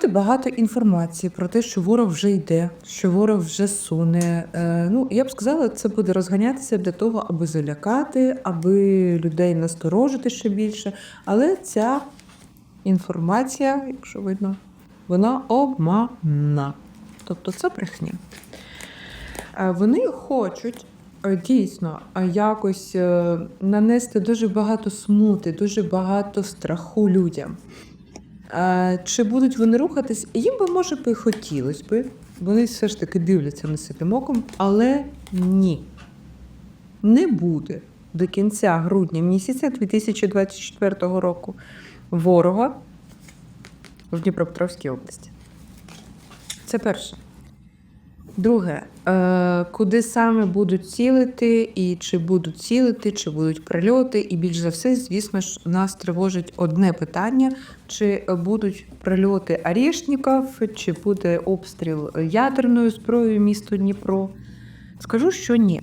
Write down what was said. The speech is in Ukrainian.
Буде багато інформації про те, що ворог вже йде, що ворог вже суне. Е, ну, я б сказала, це буде розганятися для того, аби залякати, аби людей насторожити ще більше. Але ця інформація, якщо видно, вона обманна. Тобто це брехня. Е, Вони хочуть е, дійсно якось нанести дуже багато смути, дуже багато страху людям. Чи будуть вони рухатись? Їм би, може би, хотілося би. Вони все ж таки дивляться на ситим оком, але ні. Не буде до кінця грудня місяця 2024 року ворога в Дніпропетровській області. Це перше. Друге, е, куди саме будуть цілити, і чи будуть цілити, чи будуть прильоти. І більш за все, звісно ж, нас тривожить одне питання: чи будуть прильоти Арішніков, чи буде обстріл ядерною зброєю місто Дніпро. Скажу, що ні.